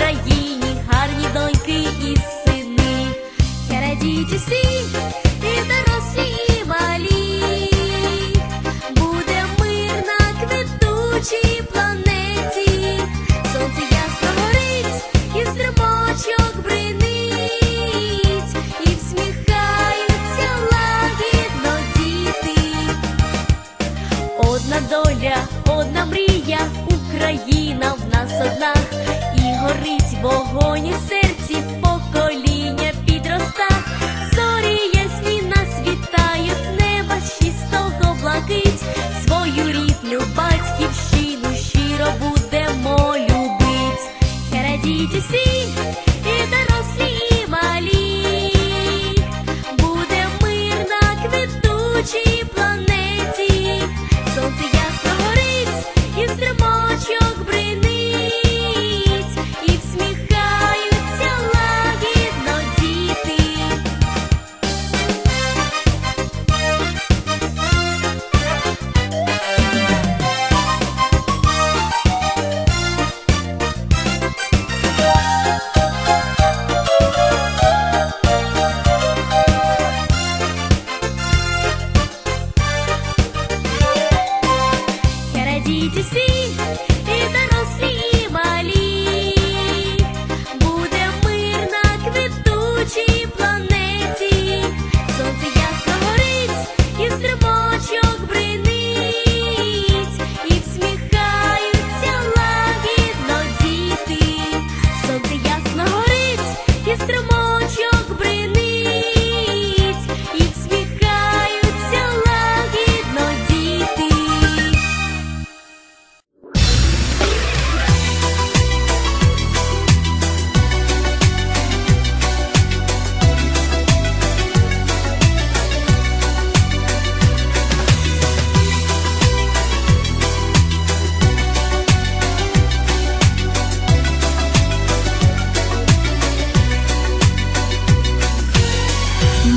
rayita. to see.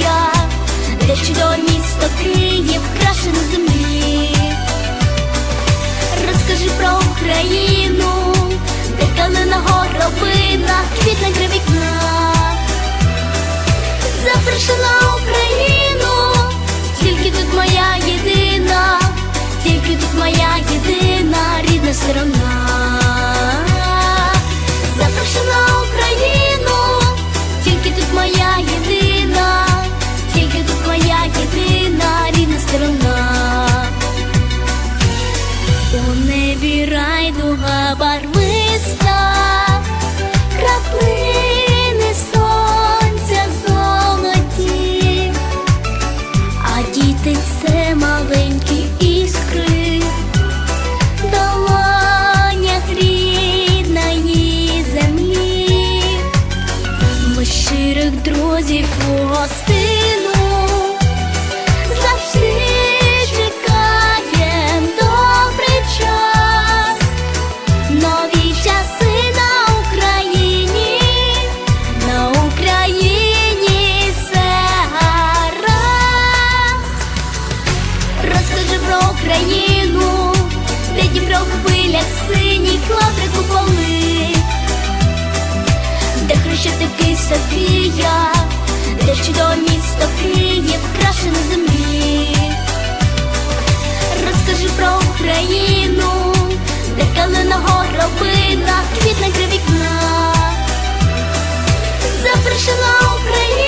я, де чудове місто Київ, краше на землі. Розкажи про Україну, де калина горобина, квітне три вікна. Запрошена небі райдуга барвиста, краплини сонця золоті, а діти це маленькі іскри, долонях рідної землі, ми щирих друзів у До міста Київ, краще на землі. Розкажи про Україну, де калина горобина, квітне три Запрошена Україна.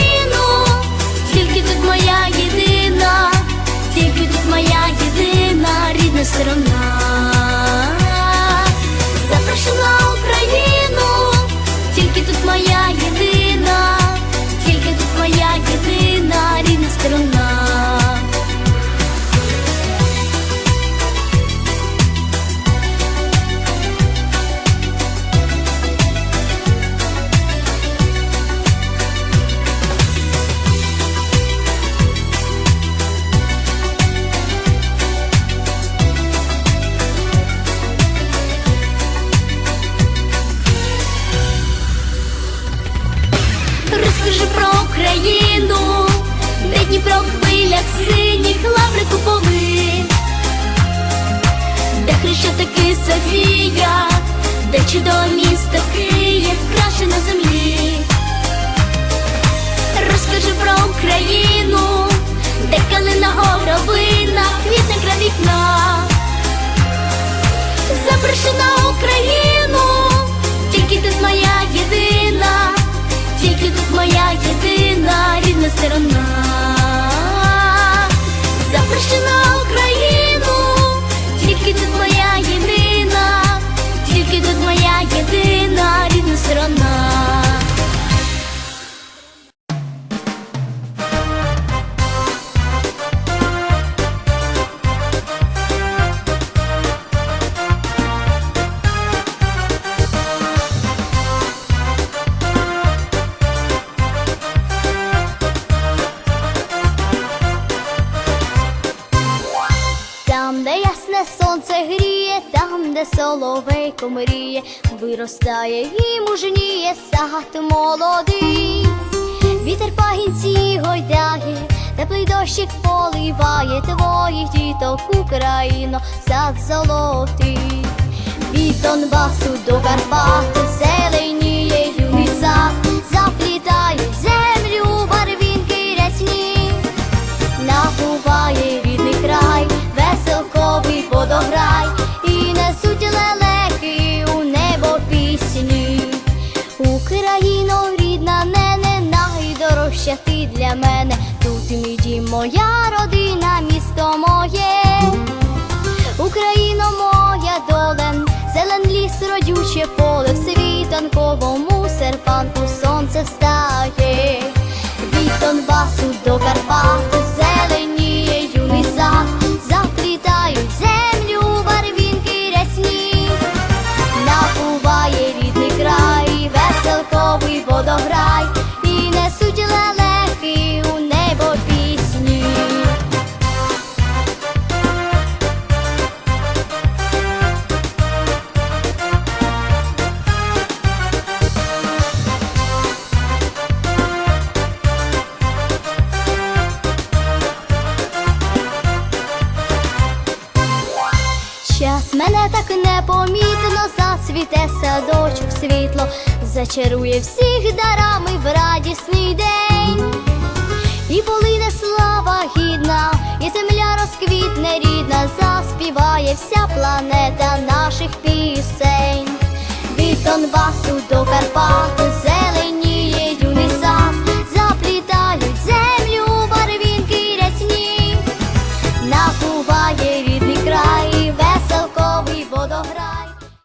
Хрещатики Софія, де чудо місто Київ, краще на землі. Розкажи про Україну, де калина горобина, квітне край вікна. Запроши на Україну, тільки тут моя єдина, тільки тут моя єдина рідна сторона. Там, де ясне сонце гріє, там, де соловейко мріє, виростає і мужніє сад молодий. Вітер пагінці гойдає, теплий дощик поливає твоїх діток Україно, сад золотий. Від Донбасу до Карпат Дім, моя родина, місто моє. Україно, моя долен, зелен ліс, родюче поле, в світанковому серпанку сонце мене так непомітно зацвіте садочок світло, зачарує всіх дарами в радісний день. І полине слава гідна, і земля розквітне рідна, заспіває вся планета наших пісень. Від Донбасу до Карпат